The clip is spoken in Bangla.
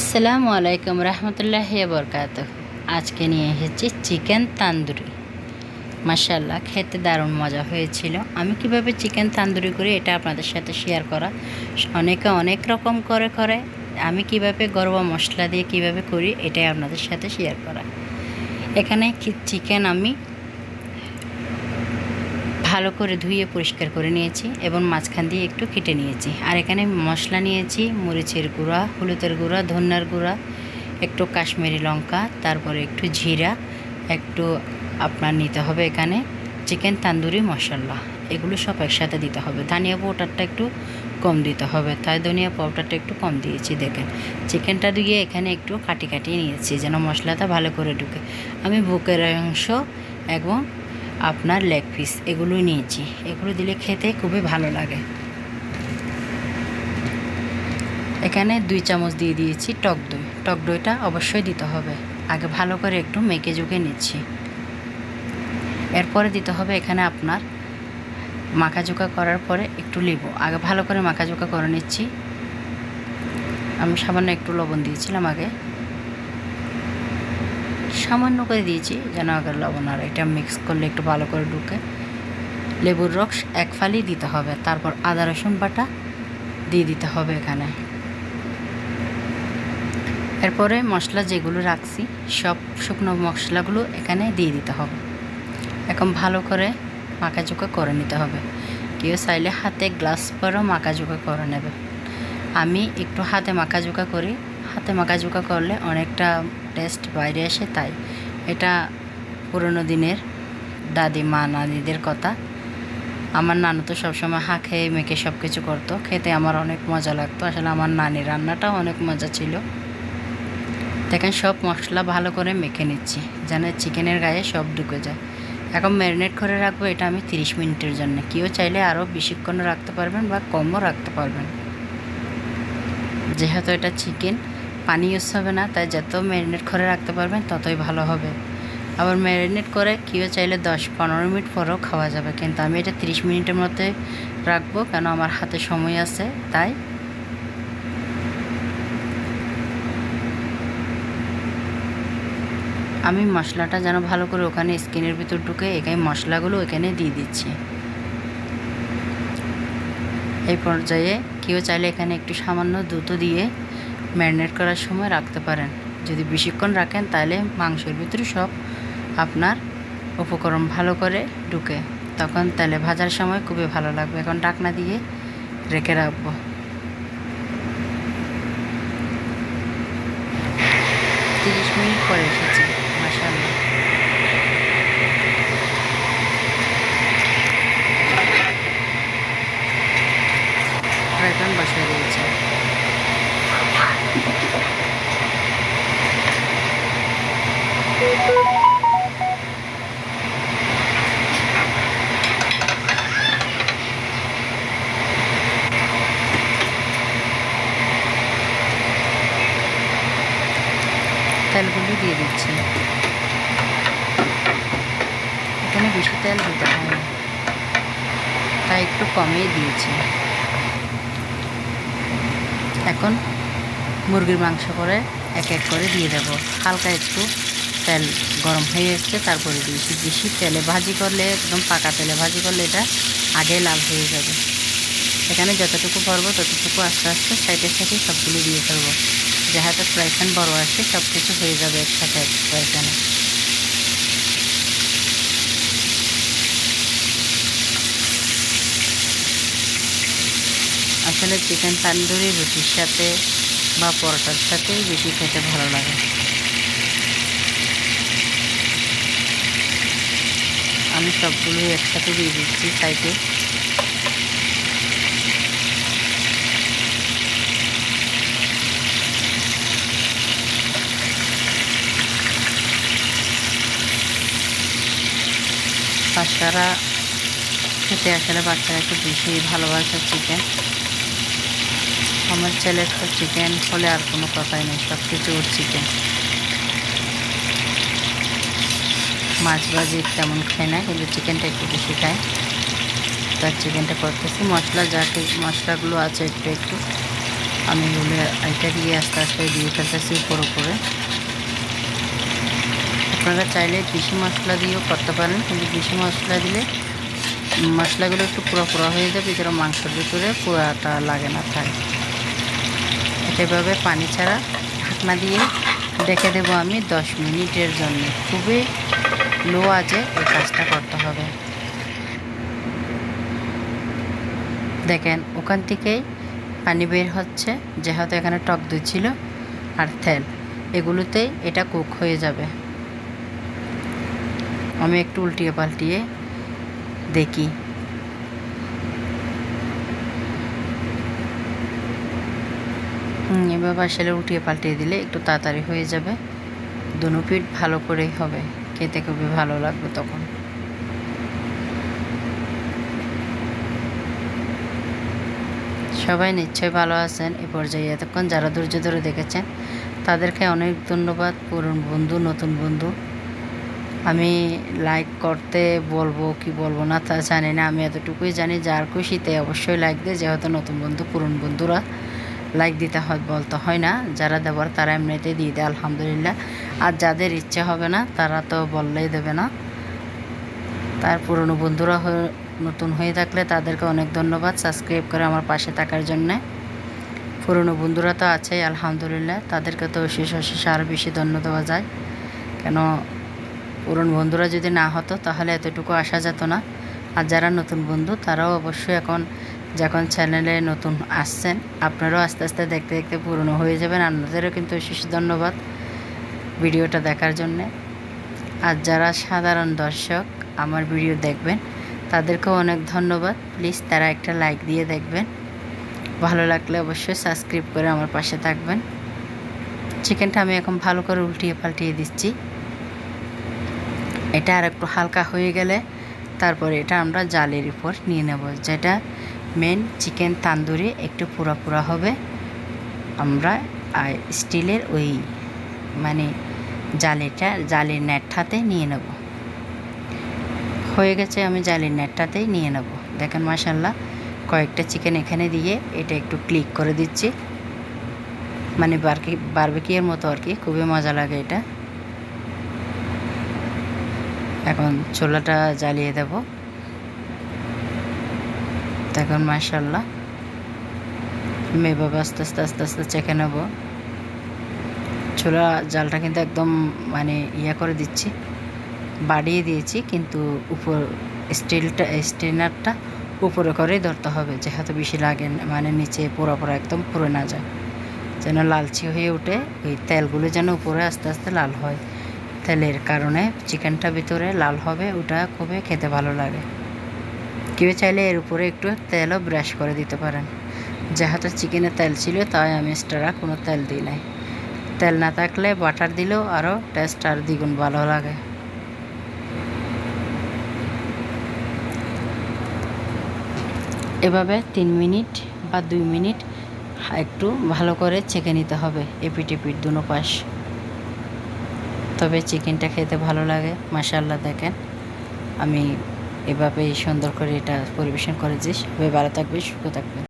আসসালামু আলাইকুম রহমতুল্লাহ বরকাত আজকে নিয়ে এসেছি চিকেন তান্দুরি। মাসাল্লাহ খেতে দারুণ মজা হয়েছিল। আমি কীভাবে চিকেন তান্দুরি করি এটা আপনাদের সাথে শেয়ার করা। অনেকে অনেক রকম করে করে, আমি কীভাবে গরম মশলা দিয়ে কীভাবে করি এটাই আপনাদের সাথে শেয়ার করা। এখানে চিকেন আমি ভালো করে ধুয়ে পরিষ্কার করে নিয়েছি এবং মাঝখান দিয়ে একটু কেটে নিয়েছি। আর এখানে মশলা নিয়েছি, মরিচের গুঁড়া, হলুদের গুঁড়া, ধন্যার গুঁড়া, একটু কাশ্মীরি লঙ্কা, তারপরে একটু জিরা, একটু আপনার নিতে হবে এখানে চিকেন তান্দুরি মশলা। এগুলো সব একসাথে দিতে হবে। ধনিয়া পাউডারটা একটু কম দিতে হবে। তাই ধনিয়া পাউডারটা একটু কম দিয়েছি, দেখেন। চিকেনটা দিয়ে এখানে একটু কাটি কাটিয়ে নিয়েছি যেন মশলাটা ভালো করে ঢুকে। আমি বুকের অংশ এবং আপনার লেগ পিস এগুলোই নিয়েছি। এগুলো দিলে খেতে খুবই ভালো লাগে। এখানে দুই চামচ দিয়ে দিয়েছি টক দই। টক দইটা অবশ্যই দিতে হবে। আগে ভালো করে একটু মেখে জুকে নিচ্ছি। এরপরে দিতে হবে এখানে আপনার মাখাজোকা করার পরে একটু লেবু। আগে ভালো করে মাখাজোকা করে নিচ্ছি। আমি সামান্য একটু লবণ দিয়েছিলাম আগে। সামান্য করে দিয়েছি, যেন আগে লবণ আর এটা মিক্স করলে একটু ভালো করে ঢুকে। লেবুর রস এক ফালি দিতে হবে, তারপর আদা, রসুন বাটা দিয়ে দিতে হবে এখানে। এরপরে মশলা যেগুলো রাখছি, সব শুকনো মশলাগুলো এখানে দিয়ে দিতে হবে। এখন ভালো করে মাখাচোকা করে নিতে হবে। কেউ চাইলে হাতে গ্লাস পরেও মাখাচোকা করে নেবে। আমি একটু হাতে মাখাচোকা করি, হাতে মাখাচোকা করলে অনেকটা টেস্ট বাইরে আসে তাই। এটা পুরনো দিনের দাদি, মা, নানিদের কথা। আমার নানু তো সবসময় হা খেয়ে মেখে সব কিছু করতো। খেতে আমার অনেক মজা লাগতো। আসলে আমার নানির রান্নাটাও অনেক মজা ছিল। দেখেন, সব মশলা ভালো করে মেখে নিচ্ছি। যেন চিকেনের গায়ে সব ঢুকে যায়। এখন ম্যারিনেট করে রাখব, এটা আমি তিরিশ মিনিটের জন্য। কেউ চাইলে আরও বেশিক্ষণ রাখতে পারবেন বা কমও রাখতে পারবেন। যেহেতু এটা চিকেন পানি ইউজ হবে না, তাই যত ম্যারিনেট করে রাখতে পারবেন ততই ভালো হবে। আবার ম্যারিনেট করে কেউ চাইলে দশ পনেরো মিনিট পরেও খাওয়া যাবে, কিন্তু আমি এটা তিরিশ মিনিটের মধ্যে রাখব, কেন আমার হাতে সময় আছে, তাই। আমি মশলাটা যেন ভালো করে ওখানে স্কিনের ভিতর ঢুকে এখানে মশলাগুলো এখানে দিয়ে দিচ্ছি। এই পর্যায়ে কেউ চাইলে এখানে একটু সামান্য দুধও দিয়ে ম্যারিনেট করার সময় রাখতে পারেন। যদি বেশিক্ষণ রাখেন, তাহলে মাংসের ভিতরে সব আপনার উপকরণ ভালো করে ঢুকে। তখন তেলে ভাজার সময় খুবই ভালো লাগবে। এখন ডাকনা দিয়ে রেখে রাখব। তিরিশ মিনিট পরে এসেছি মাসাল্লাহ ফ্রাই প্যান বসিয়ে দিয়েছি। তেলগুলো দিয়ে দিচ্ছি। এখানে বেশি তেল দিতে হয় না। তাই একটু কমিয়ে দিয়েছি। এখন মুরগির মাংস করে এক এক করে দিয়ে দেব। হালকা একটু তেল গরম হয়ে এসছে, তারপরে দিয়েছি বেশি তেলে ভাজি করলে, একদম পাকা তেলে ভাজি করলে এটা আগে লাল হয়ে যাবে। এখানে যতটুকু পারব ততটুকু আস্তে আস্তে সাইডে সাইডে সবগুলো দিয়ে ফেলব। যাহাতে ফ্রাই প্যান বড়ো আসে সব কিছু হয়ে যাবে একসাথে ফ্রাই প্যানে। আসলে চিকেন তান্দুরি, রুটির সাথে বা পরোটার সাথেই বেশি খেতে ভালো লাগে। আমি সবগুলোই একসাথে দিয়ে দিচ্ছি সাইডে। বাচ্চারা খেতে আসলে বাচ্চারা একটু বেশি ভালোবাসে চিকেন আমার ছেলের তো চিকেন হলে আর কোনো কথাই নেই সব কিছু ওর চিকেন মাছ ভাজি তেমন খায় না, কিন্তু চিকেনটা একটু বেশি খায়। তার চিকেনটা করতেছি। মশলা যা মশলাগুলো আছে একটু একটু। আমি এগুলো এটা দিয়ে আস্তে আস্তে দিয়ে ফেলতেছি উপর উপরে। আপনারা চাইলে বেশি মশলা দিয়েও করতে পারেন, কিন্তু বেশি মশলা দিলে মশলাগুলো একটু পুরো পুরো হয়ে যাবে, যেন মাংসের ভিতরে পুরাটা লাগে না, থাকে। এভাবে পানি ছাড়া ঢাকনা দিয়ে ডেকে দেবো আমি দশ মিনিটের জন্য। খুবই লো আজে এই কাজটা করতে হবে। দেখেন, ওখান থেকেই পানি বের হচ্ছে, যেহেতু এখানে টক দই ছিল আর তেল, এগুলোতেই এটা কুক হয়ে যাবে। আমি একটু উল্টিয়ে পাল্টিয়ে দেখি। এভাবে আসলে উঠিয়ে পাল্টিয়ে দিলে একটু তাড়াতাড়ি হয়ে যাবে। দুনো পিঠ ভালো করেই হবে। খেতে খুবই ভালো লাগবে তখন। সবাই নিশ্চয়ই ভালো আছেন। এ পর্যায়ে এতক্ষণ যারা ধৈর্য ধরে দেখেছেন, তাদেরকে অনেক ধন্যবাদ। পুরন বন্ধু, নতুন বন্ধু। আমি লাইক করতে বলব কি বলব না তা জানি না। আমি এতটুকুই জানি। যার খুশিতে অবশ্যই লাইক দেয়। যেহেতু নতুন বন্ধু, পুরন বন্ধুরা। লাইক দিতে হয়, বলতে হয় না। যারা দেবার তারা এমনিতে দিয়ে দেয়, আলহামদুলিল্লাহ। আর যাদের ইচ্ছে হবে না, তারা তো বললেই দেবে না। তার পুরনো বন্ধুরা নতুন হয়ে থাকলে তাদেরকে অনেক ধন্যবাদ সাবস্ক্রাইব করে আমার পাশে থাকার জন্যে। পুরনো বন্ধুরা তো আছেই, আলহামদুলিল্লাহ। তাদেরকে তো অশেষ অশেষ আরও বেশি ধন্য দেওয়া যায়। কেন, পুরনো বন্ধুরা যদি না হতো, তাহলে এতটুকু আসা যেত না। আর যারা নতুন বন্ধু, তারাও অবশ্যই এখন চ্যানেলে নতুন আসছেন, আপনারাও আস্তে আস্তে দেখতে দেখতে পুরনো হয়ে যাবেন। আপনাদেরও কিন্তু অশেষ ধন্যবাদ ভিডিওটা দেখার জন্যে। আর যারা সাধারণ দর্শক আমার ভিডিও দেখবেন, তাদেরকেও অনেক ধন্যবাদ। প্লিজ তারা একটা লাইক দিয়ে দেখবেন। ভালো লাগলে অবশ্যই সাবস্ক্রাইব করে আমার পাশে থাকবেন। চিকেনটা আমি এখন ভালো করে উল্টিয়ে পাল্টিয়ে দিচ্ছি। এটা আর একটু হালকা হয়ে গেলে তারপরে এটা আমরা জালের উপর নিয়ে নেব। যেটা মেন চিকেন তান্দুরি একটু পুরা পুরা হবে। আমরা স্টিলের ওই মানে জালেটা, জালের নেটটাতে নিয়ে নেব। হয়ে গেছে, আমি জালের নেটটাতেই নিয়ে নেব। দেখেন মাসাল্লাহ কয়েকটা চিকেন এখানে দিয়ে এটা একটু ক্লিক করে দিচ্ছি। মানে বারকি, বারবিকিয়ের মতো আর কি, খুবই মজা লাগে এটা। এখন ছোলাটা জ্বালিয়ে দেব। দেখুন মাসাল্লাহ আমি এভাবে আস্তে আস্তে আস্তে আস্তে চেখে নেব। ছোলা জালটা কিন্তু একদম মানে ইয়া করে দিচ্ছি। বাড়িয়ে দিয়েছি, কিন্তু উপর স্টিলটা স্টেনারটা উপরে করেই ধরতে হবে, যেহেতু বেশি লাগে মানে নিচে পুরো পুরো একদম পুরো না যায়। যেন লালচি হয়ে ওঠে, ওই তেলগুলো যেন উপরে আস্তে আস্তে লাল হয়। তেলের কারণে চিকেনটা ভিতরে লাল হবে, ওটা খুবই খেতে ভালো লাগে। কেউ চাইলে এর উপরে একটু তেলও ব্রাশ করে দিতে পারেন। যেহেতু চিকেনে তেল ছিল, তাই আমি এক্সট্রা কোনো তেল দিই নাই। তেল না থাকলে বাটার দিলেও আরও টেস্ট আর দ্বিগুণ ভালো লাগে। এভাবে তিন মিনিট বা দুই মিনিট একটু ভালো করে চেখে নিতে হবে এপিট এপিট দুনো পাশ। তবে চিকেনটা খেতে ভালো লাগে মাসাল্লাহ দেখেন। আমি এভাবেই সুন্দর করে এটা পরিবেশন করে যে সবাই ভালো থাকবে সুখ থাকবে।